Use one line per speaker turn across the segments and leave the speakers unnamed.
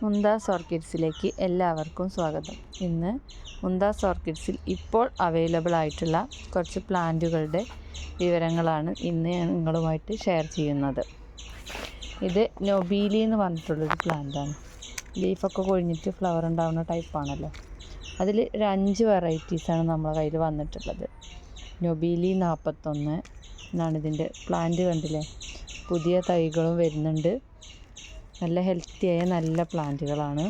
മുന്താസ് ഓർക്കിഡ്സിലേക്ക് എല്ലാവർക്കും സ്വാഗതം. ഇന്ന് മുന്താസ് ഓർക്കിഡ്സിൽ ഇപ്പോൾ അവൈലബിൾ ആയിട്ടുള്ള കുറച്ച് പ്ലാന്റുകളുടെ വിവരങ്ങളാണ് ഇന്ന് ഞാൻ നിങ്ങളുമായിട്ട് ഷെയർ ചെയ്യുന്നത്. ഇത് നൊബീലി എന്ന് പറഞ്ഞിട്ടുള്ളൊരു പ്ലാന്റാണ് ലീഫൊക്കെ കൊഴിഞ്ഞിട്ട് ഫ്ലവർ ഉണ്ടാവുന്ന ടൈപ്പാണല്ലോ അതിൽ ഒരു അഞ്ച് വെറൈറ്റീസാണ് നമ്മളെ കയ്യിൽ വന്നിട്ടുള്ളത്. നൊബീലി നാൽപ്പത്തൊന്ന് എന്നാണ് ഇതിന്റെ പ്ലാന്റ് കണ്ടില്ലേ? പുതിയ തൈകളും വരുന്നുണ്ട്. നല്ല ഹെൽത്തിയായ നല്ല പ്ലാന്റുകളാണ്.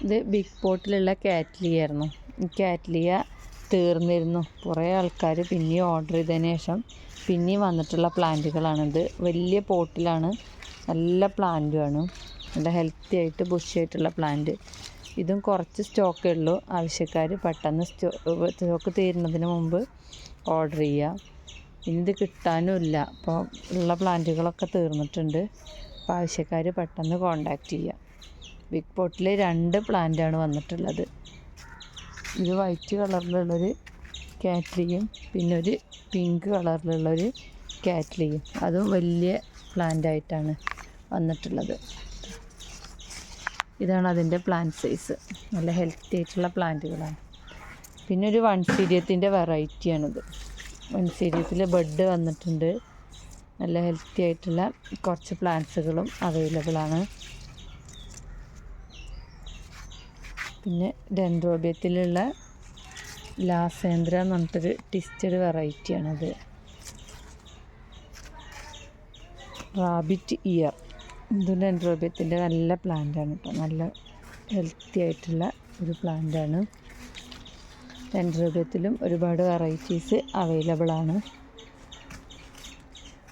ഇത് ബിഗ് പോട്ടിലുള്ള കാറ്റ്ലിയ ആയിരുന്നു കാറ്റ്ലിയ തീർന്നിരുന്നു. കുറേ ആൾക്കാർ പിന്നെയും ഓർഡർ ചെയ്തതിന് ശേഷം പിന്നെയും വന്നിട്ടുള്ള പ്ലാന്റുകളാണിത് വലിയ പോട്ടിലാണ്. നല്ല പ്ലാന്റുമാണ് നല്ല ഹെൽത്തി ആയിട്ട് ബുഷ് ആയിട്ടുള്ള പ്ലാന്റ് ഇതും കുറച്ച് സ്റ്റോക്കേ ഉള്ളൂ. ആവശ്യക്കാർ പെട്ടെന്ന് സ്റ്റോ സ്റ്റോക്ക് തീരുന്നതിന് മുമ്പ് ഓർഡർ ചെയ്യുക ഇനി ഇത് കിട്ടാനുമില്ല അപ്പോൾ ഉള്ള പ്ലാന്റുകളൊക്കെ തീർന്നിട്ടുണ്ട്. അപ്പോൾ ആവശ്യക്കാർ പെട്ടെന്ന് കോണ്ടാക്റ്റ് ചെയ്യുക ബിഗ് പോട്ടിൽ രണ്ട് പ്ലാന്റാണ് വന്നിട്ടുള്ളത്. ഇത് വൈറ്റ് കളറിലുള്ളൊരു കാറ്റ്ലിയും പിന്നെ ഒരു പിങ്ക് കളറിലുള്ളൊരു കാറ്റ്ലിയും അതും വലിയ പ്ലാന്റ് ആയിട്ടാണ് വന്നിട്ടുള്ളത്. ഇതാണ് അതിന്റെ പ്ലാന്റ് സൈസ് നല്ല ഹെൽത്തി ആയിട്ടുള്ള പ്ലാന്റുകളാണ് പിന്നെ ഒരു വൺ സീരിയത്തിന്റെ വെറൈറ്റിയാണിത് വൺ സീരിയത്തിൽ ബെഡ് വന്നിട്ടുണ്ട്. നല്ല ഹെൽത്തി ആയിട്ടുള്ള കുറച്ച് പ്ലാന്റ്സുകളും അവൈലബിൾ ആണ് പിന്നെ ഡെൻഡ്രോബിയത്തിലുള്ള ലാസേന്ദ്ര എന്ന് പറഞ്ഞിട്ടൊരു ടിസ്റ്റഡ് വെറൈറ്റിയാണത് റാബിറ്റ് ഇയർ. ഇതും ഡെൻഡ്രോബിയത്തിന്റെ നല്ല പ്ലാന്റാണ് കേട്ടോ. നല്ല ഹെൽത്തി ആയിട്ടുള്ള ഒരു പ്ലാന്റാണ്. ഡെൻഡ്രോബിയത്തിലും ഒരുപാട് വെറൈറ്റീസ് അവൈലബിൾ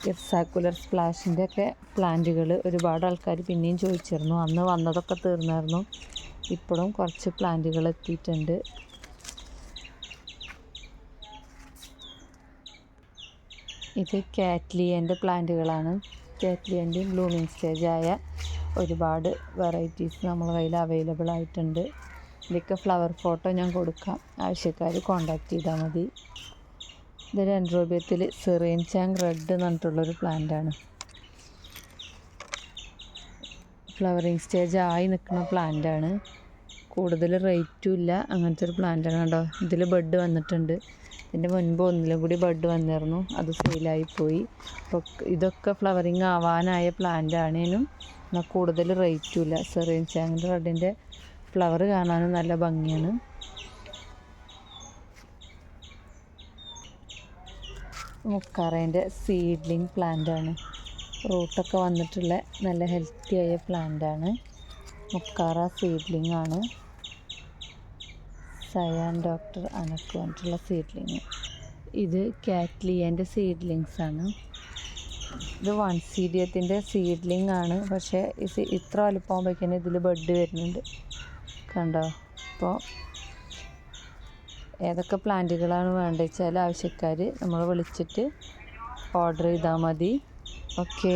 ആണ് സർക്കുലർ സ്പ്ലാഷിന്റെ ഒക്കെ പ്ലാന്റുകൾ ഒരുപാട് ആൾക്കാർ പിന്നെയും ചോദിച്ചിരുന്നു. അന്ന് വന്നതൊക്കെ തീർന്നായിരുന്നു. ഇപ്പോഴും കുറച്ച് പ്ലാന്റുകൾ എത്തിയിട്ടുണ്ട്. ഇത് കാറ്റ്ലിയന്റെ പ്ലാന്റുകളാണ്. കാറ്റ്ലിയന്റെ ബ്ലൂമിങ് സ്റ്റേജായ ഒരുപാട് വെറൈറ്റീസ് നമ്മളെ കയ്യിൽ അവൈലബിൾ ആയിട്ടുണ്ട്. ഇതൊക്കെ ഫ്ലവർ ഫോട്ടോ ഞാൻ കൊടുക്കാം. ആവശ്യക്കാർ കോണ്ടാക്ട് ചെയ്താൽ മതി. ഇത് അൻഡ്രോബിയത്തിൽ സെറീൻ ചാങ് റെഡ് എന്ന് പറഞ്ഞിട്ടുള്ളൊരു പ്ലാന്റാണ്. ഫ്ലവറിങ് സ്റ്റേജ് ആയി നിൽക്കുന്ന പ്ലാന്റാണ്. കൂടുതൽ റേറ്റും ഇല്ല. അങ്ങനത്തെ ഒരു പ്ലാന്റാണ് കേട്ടോ ഇതിൽ ബഡ് വന്നിട്ടുണ്ട്. ഇതിന്റെ മുൻപ് ഒന്നിലും കൂടി ബഡ് വന്നിരുന്നു. അത് സെയിലായി പോയി. അപ്പോൾ ഇതൊക്കെ ഫ്ലവറിങ് ആവാനായ പ്ലാന്റ് ആണേനും എന്നാൽ കൂടുതൽ റേറ്റും ഇല്ല. സെറീൻ ചാങ്ങിന്റെ റെഡിന്റെ ഫ്ലവർ കാണാനും നല്ല ഭംഗിയാണ്. മുക്കാറേന്റെ സീഡ്ലിംഗ് പ്ലാന്റാണ് റൂട്ടൊക്കെ വന്നിട്ടുള്ള നല്ല ഹെൽത്തി ആയ പ്ലാന്റാണ് മുക്കാറ സീഡ്ലിംഗ് ആണ്. സയാൻ ഡോക്ടർ അനക്ക് വന്നിട്ടുള്ള സീഡ്ലിങ് ഇത് കാറ്റ്ലിയന്റെ സീഡ്ലിങ്സ് ആണ്. ഇത് വൺ സീഡിയത്തിന്റെ സീഡ്ലിംഗ് ആണ്. പക്ഷേ ഇത് ഇത്ര വലുപ്പമാകുമ്പോഴേക്കും ഇതിൽ ബഡ് വരുന്നുണ്ട്. കണ്ടോ? അപ്പോൾ ഏതൊക്കെ പ്ലാന്റുകളാണ് വേണ്ടത് വെച്ചാൽ ആവശ്യക്കാർ നമ്മൾ വിളിച്ചിട്ട് ഓർഡർ ചെയ്താൽ മതി. ഓക്കേ